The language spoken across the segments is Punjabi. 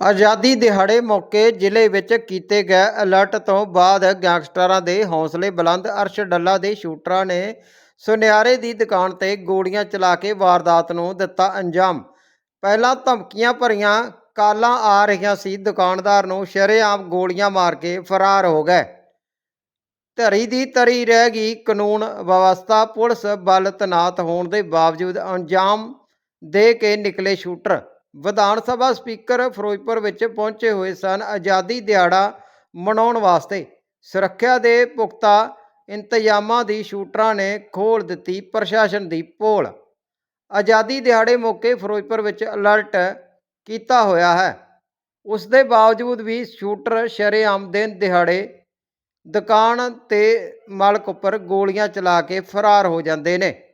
ਆਜ਼ਾਦੀ ਦਿਹਾੜੇ ਮੌਕੇ ਜ਼ਿਲ੍ਹੇ ਵਿੱਚ ਕੀਤੇ ਗਏ ਅਲਰਟ ਤੋਂ ਬਾਅਦ ਗੈਂਗਸਟਰਾਂ ਦੇ ਹੌਸਲੇ ਬੁਲੰਦ, ਅਰਸ਼ ਡੱਲਾ ਦੇ ਸ਼ੂਟਰਾਂ ਨੇ ਸੁਨਿਆਰੇ ਦੀ ਦੁਕਾਨ ਤੇ ਗੋਲੀਆਂ ਚਲਾ ਕੇ ਵਾਰਦਾਤ ਨੂੰ ਦਿੱਤਾ ਅੰਜਾਮ। ਪਹਿਲਾਂ ਧਮਕੀਆਂ ਭਰੀਆਂ ਕਾਲਾਂ ਆ ਰਹੀਆਂ ਸੀ, ਦੁਕਾਨਦਾਰ ਨੂੰ ਸ਼ਰੇਆਮ ਗੋਲੀਆਂ ਮਾਰ ਕੇ ਫਰਾਰ ਹੋ ਗਏ। ਧਰੀ ਦੀ ਤਰੀ ਰਹਿ ਗਈ ਕਾਨੂੰਨ ਵਿਵਸਥਾ, ਪੁਲਿਸ ਬਲ ਤਨਾਤ ਹੋਣ ਦੇ ਬਾਵਜੂਦ ਅੰਜਾਮ ਦੇ ਕੇ ਨਿਕਲੇ ਸ਼ੂਟਰ। ਵਿਧਾਨ ਸਭਾ ਸਪੀਕਰ ਫਿਰੋਜ਼ਪੁਰ ਵਿੱਚ ਪਹੁੰਚੇ ਹੋਏ ਸਨ। ਆਜ਼ਾਦੀ ਦਿਹਾੜਾ ਮਨਾਉਣ ਵਾਸਤੇ ਸੁਰੱਖਿਆ ਦੇ ਪੁਖਤਾ ਇੰਤਜ਼ਾਮਾਂ ਦੀ ਸ਼ੂਟਰਾਂ ਨੇ ਖੋਲ ਦਿੱਤੀ ਪ੍ਰਸ਼ਾਸਨ ਦੀ ਪੋਲ। ਆਜ਼ਾਦੀ ਦਿਹਾੜੇ ਮੌਕੇ ਫਿਰੋਜ਼ਪੁਰ ਵਿੱਚ ਅਲਰਟ ਕੀਤਾ ਹੋਇਆ ਹੈ। ਉਸ ਦੇ ਬਾਵਜੂਦ ਵੀ ਸ਼ੂਟਰ ਸ਼ਰੇਆਮ ਦਿਨ ਦਿਹਾੜੇ ਦੁਕਾਨ ਤੇ ਮਾਲਕ ਉੱਪਰ ਗੋਲੀਆਂ ਚਲਾ ਕੇ ਫਰਾਰ ਹੋ ਜਾਂਦੇ ਨੇ।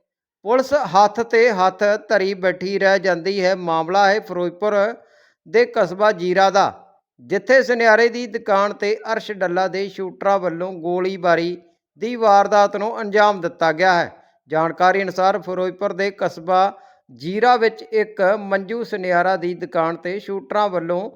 ਪੁਲਿਸ ਹੱਥ ਤੇ ਹੱਥ ਧਰੀ ਬੈਠੀ ਰਹਿ ਜਾਂਦੀ ਹੈ। ਮਾਮਲਾ ਹੈ ਫਿਰੋਜ਼ਪੁਰ ਦੇ ਕਸਬਾ ਜੀਰਾ ਦਾ, ਜਿੱਥੇ ਸੁਨਿਆਰੇ ਦੀ ਦੁਕਾਨ ਤੇ ਅਰਸ਼ ਡੱਲਾ ਦੇ ਸ਼ੂਟਰਾਂ ਵੱਲੋਂ ਗੋਲੀਬਾਰੀ ਦੀ ਵਾਰਦਾਤ ਨੂੰ ਅੰਜਾਮ ਦਿੱਤਾ ਗਿਆ ਹੈ। ਜਾਣਕਾਰੀ ਅਨੁਸਾਰ ਫਿਰੋਜ਼ਪੁਰ ਦੇ ਕਸਬਾ ਜੀਰਾ ਵਿੱਚ ਇੱਕ ਮੰਜੂ ਸੁਨਿਆਰਾ ਦੀ ਦੁਕਾਨ ਤੇ ਸ਼ੂਟਰਾਂ ਵੱਲੋਂ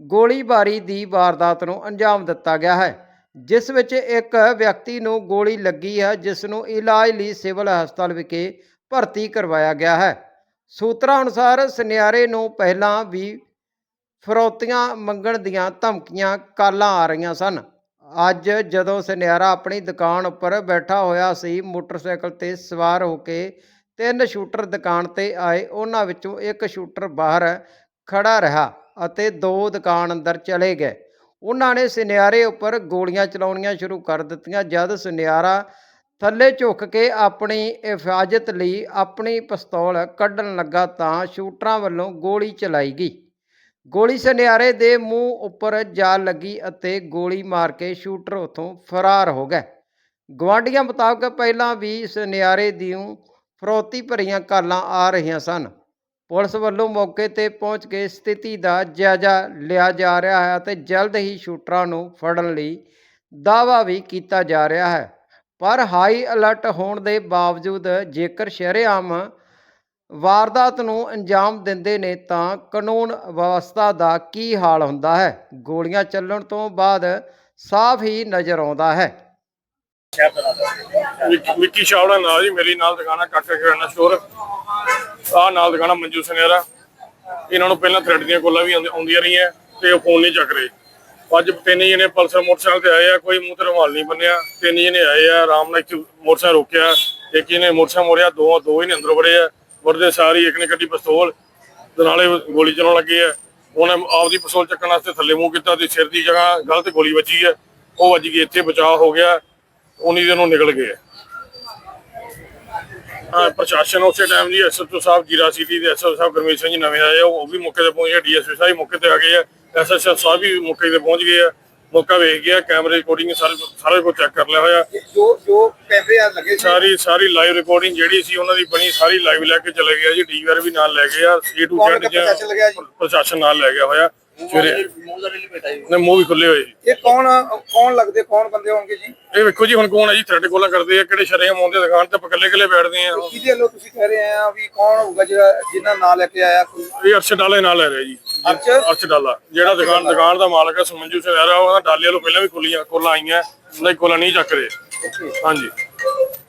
ਗੋਲੀਬਾਰੀ ਦੀ ਵਾਰਦਾਤ ਨੂੰ ਅੰਜਾਮ ਦਿੱਤਾ ਗਿਆ ਹੈ, ਜਿਸ ਵਿੱਚ ਇੱਕ ਵਿਅਕਤੀ ਨੂੰ ਗੋਲੀ ਲੱਗੀ ਹੈ, ਜਿਸ ਨੂੰ ਇਲਾਜ ਲਈ ਸਿਵਲ ਹਸਪਤਾਲ ਵਿਖੇ ਭਰਤੀ ਕਰਵਾਇਆ ਗਿਆ ਹੈ। ਸੂਤਰਾਂ ਅਨੁਸਾਰ ਸੁਨਿਆਰੇ ਨੂੰ ਪਹਿਲਾਂ ਵੀ ਫਰੋਤੀਆਂ ਮੰਗਣ ਦੀਆਂ ਧਮਕੀਆਂ ਕਾਲਾਂ ਆ ਰਹੀਆਂ ਸਨ। ਅੱਜ ਜਦੋਂ ਸੁਨਿਆਰਾ ਆਪਣੀ ਦੁਕਾਨ ਉੱਪਰ ਬੈਠਾ ਹੋਇਆ ਸੀ, ਮੋਟਰਸਾਈਕਲ ਤੇ ਸਵਾਰ ਹੋ ਕੇ ਤਿੰਨ ਸ਼ੂਟਰ ਦੁਕਾਨ ਤੇ ਆਏ। ਉਹਨਾਂ ਵਿੱਚੋਂ ਇੱਕ ਸ਼ੂਟਰ ਬਾਹਰ ਖੜਾ ਰਿਹਾ ਅਤੇ ਦੋ ਦੁਕਾਨ ਅੰਦਰ ਚਲੇ ਗਏ। ਉਹਨਾਂ ਨੇ ਸੁਨਿਆਰੇ ਉੱਪਰ ਗੋਲੀਆਂ ਚਲਾਉਣੀਆਂ ਸ਼ੁਰੂ ਕਰ ਦਿੱਤੀਆਂ। ਜਦ ਸੁਨਿਆਰਾ ਥੱਲੇ ਝੁੱਕ ਕੇ ਆਪਣੀ ਹਿਫਾਜ਼ਤ ਲਈ ਆਪਣੀ ਪਿਸਤੌਲ ਕੱਢਣ ਲੱਗਾ ਤਾਂ ਸ਼ੂਟਰਾਂ ਵੱਲੋਂ ਗੋਲੀ ਚਲਾਈ ਗਈ। ਗੋਲੀ ਸੁਨਿਆਰੇ ਦੇ ਮੂੰਹ ਉੱਪਰ ਜਾ ਲੱਗੀ ਅਤੇ ਗੋਲੀ ਮਾਰ ਕੇ ਸ਼ੂਟਰ ਉੱਥੋਂ ਫਰਾਰ ਹੋ ਗਏ। ਗਵਾਂਢੀਆਂ ਮੁਤਾਬਕ ਪਹਿਲਾਂ ਵੀ ਸੁਨਿਆਰੇ ਦੀਆਂ ਫਰੋਤੀ ਭਰੀਆਂ ਕਾਲਾਂ ਆ ਰਹੀਆਂ ਸਨ। ਪੁਲਿਸ ਵੱਲੋਂ ਮੌਕੇ ਤੇ ਪਹੁੰਚ ਕੇ ਸਥਿਤੀ ਦਾ ਜਾਇਜ਼ਾ ਲਿਆ ਜਾ ਰਿਹਾ ਹੈ ਅਤੇ ਜਲਦ ਹੀ ਸ਼ੂਟਰਾਂ ਨੂੰ ਫੜਨ ਲਈ ਦਾਅਵਾ ਵੀ ਕੀਤਾ ਜਾ ਰਿਹਾ ਹੈ। ਪਰ ਹਾਈ ਅਲਰਟ ਹੋਣ ਦੇ ਬਾਵਜੂਦ ਜੇਕਰ ਸ਼ਰੇਆਮ ਵਾਰਦਾਤ ਨੂੰ ਅੰਜਾਮ ਦਿੰਦੇ ਨੇ ਤਾਂ ਕਾਨੂੰਨ ਵਿਵਸਥਾ ਦਾ ਕੀ ਹਾਲ ਹੁੰਦਾ ਹੈ? ਗੋਲੀਆਂ ਚੱਲਣ ਤੋਂ ਬਾਅਦ ਸਾਫ਼ ਹੀ ਨਜ਼ਰ ਆਉਂਦਾ ਹੈ। ਵਿੱਕੀ- ਵਿੱਕੀ ਨਾਲ ਜੀ, ਮੇਰੀ ਨਾਲ ਦੁਕਾਨਾ ਕਾਕਾ ਕਿਰਾਣਾ ਸਟੋਰ ਆ ਨਾਲ ਦੁਕਾਨਾ ਮੰਜੂ ਸੁਨੇਰਾ ਇਹਨਾਂ ਨੂੰ ਪਹਿਲਾਂ ਥ੍ਰੈਡ ਦੀਆਂ ਕੋਲਾਂ ਵੀ ਆਉਂਦੀਆਂ ਰਹੀਆਂ ਤੇ ਉਹ ਫੋਨ ਨਹੀਂ ਚੱਕ ਰਹੇ। ਅੱਜ ਤਿੰਨ ਜਣੇ ਪਲਸਰ ਮੋਟਰਸਾਈਕਲ ਤੇ ਆਏ ਆ ਕੋਈ ਮੂੰਹ ਤੇ ਰੁਮਾਲ ਨਹੀਂ ਬੰਨਿਆ। ਤਿੰਨ ਜਣੇ ਆਏ ਆ ਆਰਾਮ ਨਾਲ ਇੱਕ ਮੋਟਰਸਾਈਕਲ ਰੋਕਿਆ। ਇੱਕ ਇਹਨੇ ਮੋਟਰਸਾਈਕਲ ਮੋੜਿਆ ਦੋ ਦੋ ਹੀ ਨੇ ਅੰਦਰ ਵੜੇ ਆ। ਵੜਦੇ ਸਾਰੀ ਇੱਕ ਨੇ ਕੱਢੀ ਪਿਸਤੌਲ ਤੇ ਨਾਲੇ ਗੋਲੀ ਚਲਾਉਣ ਲੱਗੇ ਆ। ਉਹਨੇ ਆਪਦੀ ਪਿਸਤੌਲ ਚੱਕਣ ਵਾਸਤੇ ਥੱਲੇ ਮੂੰਹ ਕੀਤਾ ਤੇ ਸਿਰ ਦੀ ਜਗ੍ਹਾ ਗਲਤ ਗੋਲੀ ਵੱਜੀ ਆ। ਉਹ ਵੱਜ ਗਈ ਇੱਥੇ ਬਚਾਅ ਹੋ ਗਿਆ। ਉਨੀ ਦੇ ਉਹ ਨਿਕਲ ਗਏ ਹਾਂ ਪ੍ਰਸ਼ਾਸਨ ਉਸੇ ਟਾਈਮ ਜੀ ਐਸਐਚਓ ਸਾਹਿਬ ਜੀਰਾ ਸਿਟੀ ਦੇ ਐਸਐਚਓ ਸਾਹਿਬ ਗਰਮੇਸ਼ ਸਿੰਘ ਜੀ ਨਵੇਂ ਆਏ ਆ, ਉਹ ਵੀ ਮੌਕੇ ਤੇ ਪਹੁੰਚੇ ਡੀਐਸਪੀ ਸਾਹਿਬ ਮੌਕੇ ਤੇ ਆ ਗਏ ਆ। ਐਸਐਚਓ ਸਾਹਿਬ ਵੀ ਮੌਕੇ ਤੇ ਪਹੁੰਚ ਗਏ ਆ ਮੌਕਾ ਵੇਖ ਗਿਆ ਕੈਮਰੇ ਰਿਕਾਰਡਿੰਗ ਸਾਰੇ ਸਾਰੇ ਕੁਝ ਚੈੱਕ ਕਰ ਲਿਆ ਹੋਇਆ। ਜੋ ਜੋ ਕੈਮਰੇ ਆ ਲੱਗੇ ਸੀ। ਸਾਰੀ ਸਾਰੀ ਲਾਈਵ ਰਿਕਾਰਡਿੰਗ ਜਿਹੜੀ ਸੀ ਉਹਨਾਂ ਦੀ ਬਣੀ ਸਾਰੀ ਲਾਈਵ ਲੈ ਕੇ ਚਲੇ ਗਿਆ ਜੀ। ਡੀਵੀਆਰ ਵੀ ਨਾਲ ਲੈ ਗਏ ਆ ਏ ਟੂ ਜ਼ੈਡ ਪ੍ਰਸ਼ਾਸਨ ਜੀ? ਨਾਲ ਲੈ ਗਿਆ ਹੋਇਆ ਸਵੇਰੇ। ਨੇ ਮੂੰਹ ਵੀ ਖੁੱਲੇ ਹੋਏ ਜੀ। ਇਹ ਕੌਣ ਕੌਣ ਲੱਗਦੇ ਕੌਣ ਬੰਦੇ ਹੋਣਗੇ ਜੀ? ਇਹ ਵੇਖੋ ਜੀ ਹੁਣ ਕੌਣ ਹੈ ਜੀ? ਥ੍ਰੈਡ ਕੋਲਾ ਕਰਦੇ ਆ ਕਿਹੜੇ ਸ਼ਰੇਆਮ ਆਉਂਦੇ ਦੁਕਾਨ ਤੇ ਆਪਾਂ ਇਕੱਲੇ ਇਕੱਲੇ ਬੈਠਦੇ ਆ। ਕਿਹਦੇ ਵੱਲੋਂ ਤੁਸੀਂ ਕਹਿ ਰਹੇ ਆ ਵੀ ਕੌਣ ਹੋਊਗਾ ਜਿਹੜਾ ਜਿੰਨਾ ਨਾਂ ਲੈ ਕੇ ਆਇਆ ਕੋਈ? ਇਹ ਅਰਸ਼ ਡਾਲੇ ਨਾਲ ਲੈ ਰਿਹਾ ਜੀ। ਅਰਸ਼? ਅਰਸ਼ ਡਾਲਾ ਜਿਹੜਾ ਦੁਕਾਨ ਦੁਕਾਨ ਦਾ ਮਾਲਕ ਹੈ ਸਮੰਜੂ ਸਿੰਘ ਰਿਹਾ ਉਹਦਾ ਡਾਲੇ ਵਾਲੋਂ ਪਹਿਲਾਂ ਵੀ ਖੁੱਲੀਆਂ ਕੋਲਾਂ ਆਈਆਂ ਨਹੀਂ ਕੋਲਾਂ ਨਹੀਂ ਚੱਕ ਰਹੇ। ਹਾਂਜੀ।